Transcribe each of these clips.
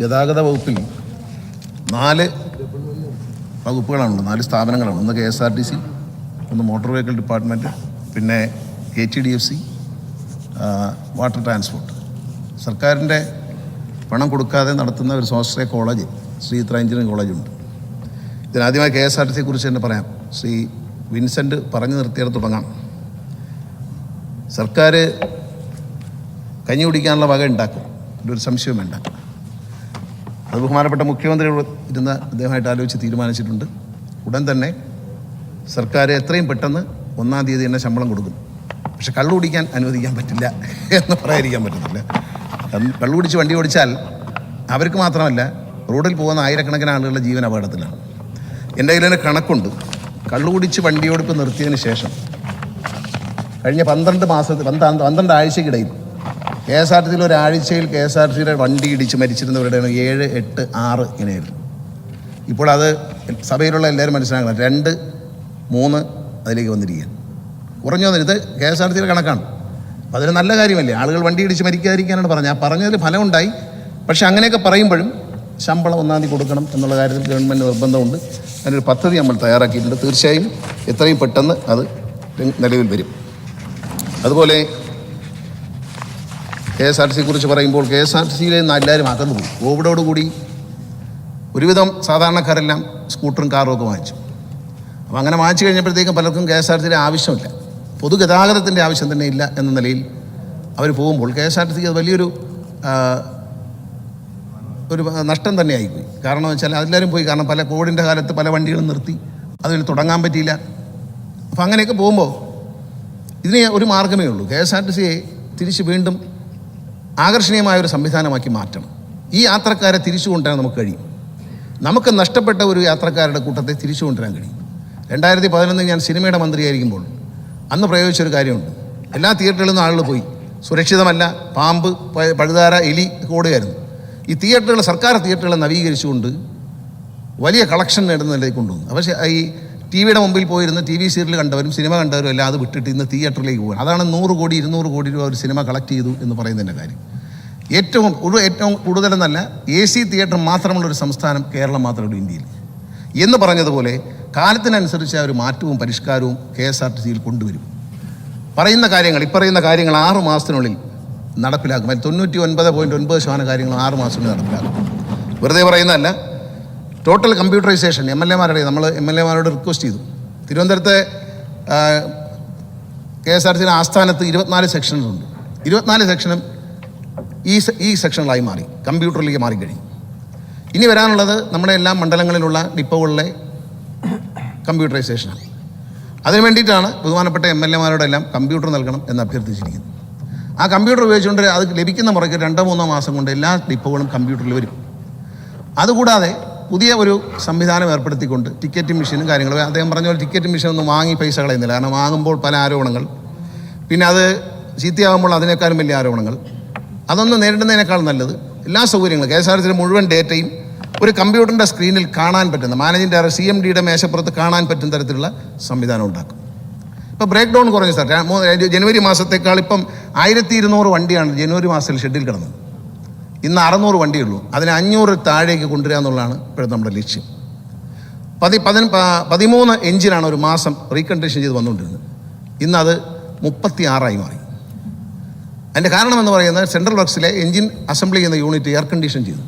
ഗതാഗത വകുപ്പിൽ നാല് വകുപ്പുകളാണുള്ളത്. നാല് സ്ഥാപനങ്ങളാണ്. ഒന്ന് K S R T C ഒന്ന് മോട്ടോർ വെഹിക്കിൾ ഡിപ്പാർട്ട്മെന്റ് പിന്നെ K T D F C water transport. സർക്കാരിന്റെ പണം കൊടുക്കാതെ നടത്തുന്ന ഒരു സ്വാശ്രയ കോളേജ് ശ്രീ ഇത്ര എഞ്ചിനീയറിംഗ് കോളേജുണ്ട്. ഇതിനാദ്യമായി കെ എസ് ആർ ടി സിയെ കുറിച്ച് തന്നെ പറയാം. ശ്രീ വിൻസെന്റ് പറഞ്ഞു നിർത്തിയത് തുടങ്ങാം. സർക്കാർ കഞ്ഞി കുടിക്കാനുള്ള വക ഉണ്ടാക്കും. ഒരു സംശയം വേണ്ട അത് ബഹുമാനപ്പെട്ട മുഖ്യമന്ത്രി ഇരുന്ന് അദ്ദേഹമായിട്ട് ആലോചിച്ച് തീരുമാനിച്ചിട്ടുണ്ട്. ഉടൻ തന്നെ സർക്കാർ എത്രയും പെട്ടെന്ന് ഒന്നാം തീയതി തന്നെ ശമ്പളം കൊടുക്കും. പക്ഷെ കള്ളു കുടിക്കാൻ അനുവദിക്കാൻ പറ്റില്ല എന്ന് പറയാതിരിക്കാൻ പറ്റത്തില്ല. കാരണം കള്ളു കുടിച്ച് വണ്ടി ഓടിച്ചാൽ അവർക്ക് മാത്രമല്ല റോഡിൽ പോകുന്ന ആയിരക്കണക്കിന് ആളുകളുടെ ജീവൻ അപകടത്തിലാണ്. എന്റെ കയ്യിൽ കണക്കുണ്ട്. കള്ളു കുടിച്ച് വണ്ടിയോടിപ്പ് നിർത്തിയതിന് ശേഷം കഴിഞ്ഞ പന്ത്രണ്ട് മാസത്തിൽ പന്ത്രണ്ട് പന്ത്രണ്ട് ആഴ്ചക്കിടയിൽ കെ എസ് ആർ ടി സിയിൽ ഒരാഴ്ചയിൽ കെ എസ് ആർ ടി സിയുടെ വണ്ടി ഇടിച്ച് മരിച്ചിരുന്നവരുടെ ഏഴ് എട്ട് ആറ് ഇങ്ങനെയായിരുന്നു. ഇപ്പോൾ അത് സഭയിലുള്ള എല്ലാവരും മനസ്സിലാക്കണം. രണ്ട് മൂന്ന് അതിലേക്ക് വന്നിരിക്കുകയാണ്. കുറഞ്ഞു വന്നിരുത് കെ എസ് ആർ ടി സിയുടെ കണക്കാണ്. അപ്പോൾ അതൊരു നല്ല കാര്യമല്ലേ? ആളുകൾ വണ്ടി ഇടിച്ച് മരിക്കാതിരിക്കാനാണ് പറഞ്ഞത്. ആ പറഞ്ഞതിൽ ഫലമുണ്ടായി. പക്ഷേ അങ്ങനെയൊക്കെ പറയുമ്പോഴും ശമ്പളം ഒന്നാം തീയതി കൊടുക്കണം എന്നുള്ള കാര്യത്തിൽ ഗവൺമെന്റ് നിർബന്ധമുണ്ട്. അതിനൊരു പദ്ധതി നമ്മൾ തയ്യാറാക്കിയിട്ടുണ്ട്. തീർച്ചയായും എത്രയും പെട്ടെന്ന് അത് നിലവിൽ വരും. അതുപോലെ കെ എസ് ആർ ടി കുറിച്ച് പറയുമ്പോൾ കെ എസ് ആർ ടി സിയിലെ എല്ലാവരും അകന്നു പോയി കോവിഡോടുകൂടി ഒരുവിധം സാധാരണക്കാരെല്ലാം സ്കൂട്ടറും കാറും ഒക്കെ വാങ്ങിച്ചു. അപ്പോൾ അങ്ങനെ വാങ്ങിച്ചു കഴിഞ്ഞപ്പോഴത്തേക്കും പലർക്കും കെ എസ് ആർ ടിസിയുടെ ആവശ്യമില്ല. പൊതുഗതാഗതത്തിന്റെ ആവശ്യം തന്നെ ഇല്ല എന്ന നിലയിൽ അവർ പോകുമ്പോൾ കെ എസ് ആർ ടി സിക്ക് അത് വലിയൊരു ഒരു നഷ്ടം തന്നെ ആയിപ്പോയി. കാരണം വെച്ചാൽ അതെല്ലാവരും പോയി. കാരണം പല കോവിഡിന്റെ കാലത്ത് പല വണ്ടികളും നിർത്തി അതിൽ തുടങ്ങാൻ പറ്റിയില്ല. അപ്പോൾ അങ്ങനെയൊക്കെ പോകുമ്പോൾ ഇതിന് ഒരു മാർഗമേ ഉള്ളൂ. കെ എസ് ആർ ടി സിയെ തിരിച്ച് വീണ്ടും ആകർഷണീയമായ ഒരു സംവിധാനമാക്കി മാറ്റണം. ഈ യാത്രക്കാരെ തിരിച്ചു കൊണ്ടുവരാൻ നമുക്ക് കഴിയും. നമുക്ക് നഷ്ടപ്പെട്ട ഒരു യാത്രക്കാരുടെ കൂട്ടത്തെ തിരിച്ചു കൊണ്ടുവരാൻ കഴിയും. രണ്ടായിരത്തി പതിനൊന്നിൽ ഞാൻ സിനിമയുടെ മന്ത്രിയായിരിക്കുമ്പോൾ അന്ന് പ്രയോഗിച്ചൊരു കാര്യമുണ്ട്. എല്ലാ തിയേറ്ററുകളിൽ നിന്നും ആളുകൾ പോയി. സുരക്ഷിതമല്ല പാമ്പ് പഴുതാര എലി ഓടുകയായിരുന്നു. ഈ തിയേറ്ററുകൾ സർക്കാർ തിയേറ്ററുകളെ നവീകരിച്ചുകൊണ്ട് വലിയ കളക്ഷൻ നേടുന്ന നിലയിൽ കൊണ്ടുവന്നു. പക്ഷേ ഈ ടി വിയുടെ മുമ്പിൽ പോയിരുന്ന് ടി വി സീരിയൽ കണ്ടവരും സിനിമ കണ്ടവരും എല്ലാം അത് വിട്ടിട്ട് ഇന്ന് തിയേറ്ററിലേക്ക് പോകാൻ അതാണ് നൂറ് കോടി ഇരുന്നൂറ് കോടി രൂപ ഒരു സിനിമ കളക്ട് ചെയ്തു എന്ന് പറയുന്നതിന്റെ കാര്യം. ഏറ്റവും ഒരു ഏറ്റവും കൂടുതലെന്നല്ല എ സി തിയേറ്റർ മാത്രമുള്ള ഒരു സംസ്ഥാനം കേരളം മാത്രമേ ഉള്ളൂ ഇന്ത്യയിൽ. എന്ന് പറഞ്ഞതുപോലെ കാലത്തിനനുസരിച്ച് ആ ഒരു മാറ്റവും പരിഷ്കാരവും കെ എസ് ആർ ടി സിയിൽ കൊണ്ടുവരും. പറയുന്ന കാര്യങ്ങൾ ഇപ്പറയുന്ന കാര്യങ്ങൾ ആറു മാസത്തിനുള്ളിൽ നടപ്പിലാക്കും. അതിൽ തൊണ്ണൂറ്റി ഒൻപത് പോയിന്റ് ഒൻപത് ശതമാനം കാര്യങ്ങൾ ആറ് മാസത്തിനുള്ളിൽ നടപ്പിലാക്കും. വെറുതെ പറയുന്നതല്ല ടോട്ടൽ കമ്പ്യൂട്ടറൈസേഷൻ എം എൽ എമാരുടെ നമ്മൾ എം എൽ എമാരോട് റിക്വസ്റ്റ് ചെയ്തു. തിരുവനന്തപുരത്തെ കെ എസ് ആർ സിയുടെ ആസ്ഥാനത്ത് ഇരുപത്തിനാല് സെക്ഷനുണ്ട് ഇരുപത്തിനാല് സെക്ഷനും ഈ ഈ സെക്ഷനുകളായി മാറി കമ്പ്യൂട്ടറിലേക്ക് മാറിക്കഴിഞ്ഞു ഇനി വരാനുള്ളത് നമ്മുടെ എല്ലാ മണ്ഡലങ്ങളിലുള്ള ഡിപ്പോകളിലെ കമ്പ്യൂട്ടറൈസേഷനാണ് അതിനു വേണ്ടിയിട്ടാണ് ബഹുമാനപ്പെട്ട എം എൽ എമാരോടെല്ലാം കമ്പ്യൂട്ടർ നൽകണം എന്ന് അഭ്യർത്ഥിച്ചിരിക്കുന്നത്. ആ കമ്പ്യൂട്ടർ ഉപയോഗിച്ചുകൊണ്ട് അത് ലഭിക്കുന്ന മുറയ്ക്ക് രണ്ടോ മൂന്നോ മാസം കൊണ്ട് എല്ലാ ഡിപ്പോകളും കമ്പ്യൂട്ടറിൽ വരും. അതുകൂടാതെ പുതിയ ഒരു സംവിധാനം ഏർപ്പെടുത്തിക്കൊണ്ട് ടിക്കറ്റ് മെഷീനും കാര്യങ്ങളും. അദ്ദേഹം പറഞ്ഞ പോലെ ടിക്കറ്റ് മെഷീൻ ഒന്നും വാങ്ങി പൈസ കളയുന്നില്ല. കാരണം വാങ്ങുമ്പോൾ പല ആരോപണങ്ങൾ. പിന്നെ അത് ചീത്തയാകുമ്പോൾ അതിനേക്കാളും വലിയ ആരോപണങ്ങൾ. അതൊന്നും നേരിടുന്നതിനേക്കാൾ നല്ലത് എല്ലാ സൗകര്യങ്ങളും കെ എസ് ആർ ടിയുടെ മുഴുവൻ ഡേറ്റയും ഒരു കമ്പ്യൂട്ടറിന്റെ സ്ക്രീനിൽ കാണാൻ പറ്റുന്ന മാനേജിംഗ് ഡയറക്ടർ സി എം ഡിയുടെ മേശപ്പുറത്ത് കാണാൻ പറ്റുന്ന തരത്തിലുള്ള സംവിധാനം ഉണ്ടാക്കും. ഇപ്പോൾ ബ്രേക്ക് ഡൗൺ കുറഞ്ഞു സാർ. ജനുവരി മാസത്തേക്കാൾ ഇപ്പം ആയിരത്തി ഇരുന്നൂറ് വണ്ടിയാണ് ജനുവരി മാസത്തിൽ ഷെഡിൽ കിടന്നത്. ഇന്ന് അറുന്നൂറ് വണ്ടിയുള്ളൂ അതിനെ അഞ്ഞൂറ് താഴേക്ക് കൊണ്ടുവരിക എന്നുള്ളതാണ് ഇപ്പോഴത്തെ നമ്മുടെ ലക്ഷ്യം. പതി പതി പതിമൂന്ന് എഞ്ചിനാണ് ഒരു മാസം റീകണ്ടീഷൻ ചെയ്ത് വന്നുകൊണ്ടിരുന്നത്. ഇന്ന് അത് മുപ്പത്തി ആറായി മാറി. അതിന്റെ കാരണം എന്ന് പറയുന്നത് സെൻട്രൽ വർക്സിലെ എഞ്ചിൻ അസംബ്ലി ചെയ്യുന്ന യൂണിറ്റ് എയർ കണ്ടീഷൻ ചെയ്തു.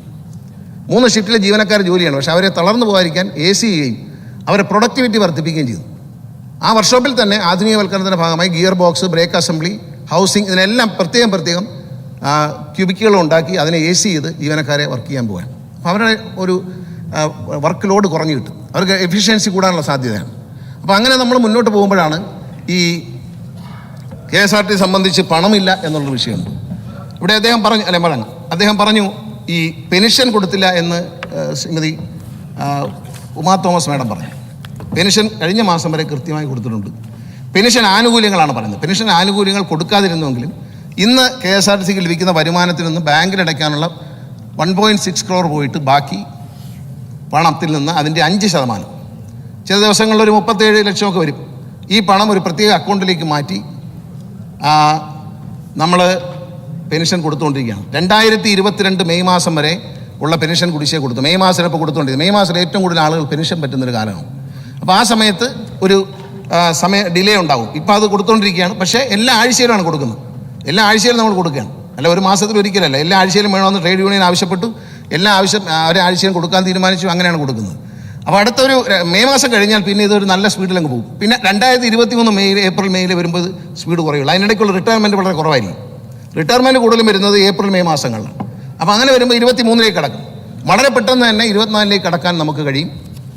മൂന്ന് ഷിഫ്റ്റിലെ ജീവനക്കാർ ജോലിയാണ്. പക്ഷേ അവരെ തളർന്നു പോകാതിരിക്കാൻ എ സി ചെയ്യുകയും അവരെ പ്രൊഡക്ടിവിറ്റി വർദ്ധിപ്പിക്കുകയും ചെയ്തു. ആ വർക്ക്ഷോപ്പിൽ തന്നെ ആധുനികവൽക്കരണത്തിന്റെ ഭാഗമായി gearbox brake assembly housing ഇതിനെല്ലാം പ്രത്യേകം പ്രത്യേകം ക്യൂബിക്കുകൾ ഉണ്ടാക്കി അതിനെ എ സി ചെയ്ത് ജീവനക്കാരെ വർക്ക് ചെയ്യാൻ പോകാൻ അപ്പോൾ അവരുടെ ഒരു വർക്ക് ലോഡ് കുറഞ്ഞു കിട്ടും. അവർക്ക് എഫിഷ്യൻസി കൂടാനുള്ള സാധ്യതയാണ്. അപ്പോൾ അങ്ങനെ നമ്മൾ മുന്നോട്ട് പോകുമ്പോഴാണ് ഈ കെ എസ് ആർ ടി സംബന്ധിച്ച് പണമില്ല എന്നുള്ളൊരു വിഷയമുണ്ട് ഇവിടെ അദ്ദേഹം പറഞ്ഞു അല്ലെ പറഞ്ഞു അദ്ദേഹം പറഞ്ഞു ഈ പെൻഷൻ കൊടുത്തില്ല എന്ന് ശ്രീമതി ഉമാ തോമസ് മാഡം പറഞ്ഞു. പെൻഷൻ കഴിഞ്ഞ മാസം വരെ കൃത്യമായി കൊടുത്തിട്ടുണ്ട്. പെൻഷൻ ആനുകൂല്യങ്ങളാണ് പറയുന്നത്. പെൻഷൻ ആനുകൂല്യങ്ങൾ കൊടുക്കാതിരുന്നുവെങ്കിലും ഇന്ന് കെ എസ് ആർ ടി സിക്ക് ലഭിക്കുന്ന വരുമാനത്തിൽ നിന്ന് ബാങ്കിൽ അടയ്ക്കാനുള്ള വൺ പോയിന്റ് സിക്സ് ക്രോർ പോയിട്ട് ബാക്കി പണത്തിൽ നിന്ന് അതിന്റെ അഞ്ച് ശതമാനം. ചില ദിവസങ്ങളിൽ ഒരു മുപ്പത്തേഴ് ലക്ഷമൊക്കെ വരും. ഈ പണം ഒരു പ്രത്യേക അക്കൗണ്ടിലേക്ക് മാറ്റി നമ്മൾ പെൻഷൻ കൊടുത്തുകൊണ്ടിരിക്കുകയാണ്. രണ്ടായിരത്തി ഇരുപത്തിരണ്ട് മെയ് മാസം വരെ ഉള്ള പെൻഷൻ കുടിശ്ശിക കൊടുത്തു. മെയ് മാസം ഇപ്പോൾ കൊടുത്തുകൊണ്ടിരുന്നത് മെയ് മാസത്തിൽ ഏറ്റവും കൂടുതൽ ആളുകൾ പെൻഷൻ പറ്റുന്നൊരു കാലമാണ്. അപ്പോൾ ആ സമയത്ത് ഒരു സമയ ഡിലേ ഉണ്ടാവും. ഇപ്പോൾ അത് കൊടുത്തുകൊണ്ടിരിക്കുകയാണ്. പക്ഷേ എല്ലാ ആഴ്ചയിലാണ് കൊടുക്കുന്നത്. എല്ലാ ആഴ്ചയിലും നമ്മൾ കൊടുക്കുകയാണ്. അല്ല ഒരു മാസത്തിൽ ഒരിക്കലല്ല. എല്ലാ ആഴ്ചയിലും വേണമെന്ന് ട്രേഡ് യൂണിയൻ ആവശ്യപ്പെട്ടു. എല്ലാ ആവശ്യം ഒരാഴ്ചയിലും ഒരാഴ്ചയും കൊടുക്കാൻ തീരുമാനിച്ചു. അങ്ങനെയാണ് കൊടുക്കുന്നത്. അപ്പോൾ അടുത്തൊരു മെയ് മാസം കഴിഞ്ഞാൽ പിന്നെ ഇതൊരു നല്ല സ്പീഡിലങ്ങ് പോകും. പിന്നെ രണ്ടായിരത്തി ഇരുപത്തി മൂന്ന് മെയ് ഏപ്രിൽ മെയ്യിൽ വരുമ്പോൾ സ്പീഡ് കുറയുള്ളൂ. അതിനിടയ്ക്കുള്ള റിട്ടയർമെന്റ് വളരെ കുറവായിരിക്കും. റിട്ടയർമെന്റ് കൂടുതലും വരുന്നത് ഏപ്രിൽ മെയ് മാസങ്ങളിലാണ്. അപ്പോൾ അങ്ങനെ വരുമ്പോൾ ഇരുപത്തി മൂന്നിലേക്ക് കടക്കും. വളരെ പെട്ടെന്ന് തന്നെ ഇരുപത്തിനാലിലേക്ക് കടക്കാൻ നമുക്ക് കഴിയും.